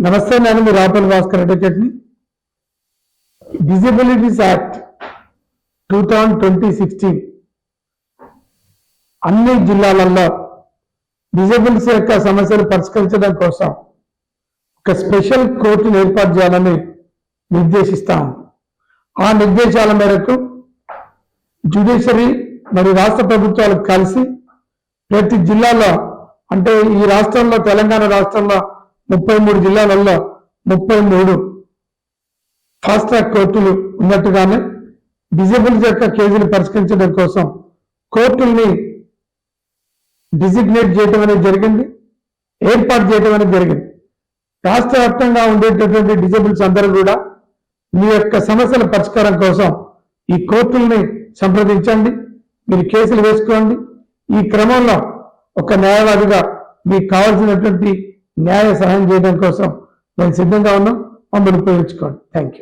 నమస్తే నేను మీ రాపల్ Bhaskar అడ్వకేట్ని disabilities act two thousand twenty sixteen అన్ని జిల్లాలలో డిజబిలిటీస్ యొక్క సమస్యలు పరిష్కరించడం కోసం ఒక స్పెషల్ కోర్టును ఏర్పాటు చేయాలని నిర్దేశిస్తాం ఆ నిర్దేశాల మేరకు జ్యుడిషియరీ మరియు రాష్ట్ర ప్రభుత్వాలు కలిసి ప్రతి జిల్లాలో అంటే ఈ రాష్ట్రంలో తెలంగాణ రాష్ట్రంలో ముప్పై మూడు జిల్లాలలో ముప్పై మూడు ఫాస్ట్ ట్రాక్ కోర్టులు ఉన్నట్టుగానే డిజబుల్స్ యొక్క కేసులు పరిష్కరించడం కోసం కోర్టుల్ని డిజిగ్నేట్ చేయడం అనేది జరిగింది ఏర్పాటు చేయడం అనేది జరిగింది. రాష్ట్ర వ్యాప్తంగా ఉండేటటువంటి డిజేబుల్స్ అందరూ కూడా మీ యొక్క సమస్యల పరిష్కారం కోసం ఈ కోర్టుల్ని సంప్రదించండి మీరు కేసులు వేసుకోండి. ఈ క్రమంలో ఒక న్యాయవాదిగా మీకు కావాల్సినటువంటి న్యాయ సహాయం చేయడం కోసం మేము సిద్ధంగా ఉన్నాం. మమ్మల్ని ఉపయోగించుకోండి. Thank you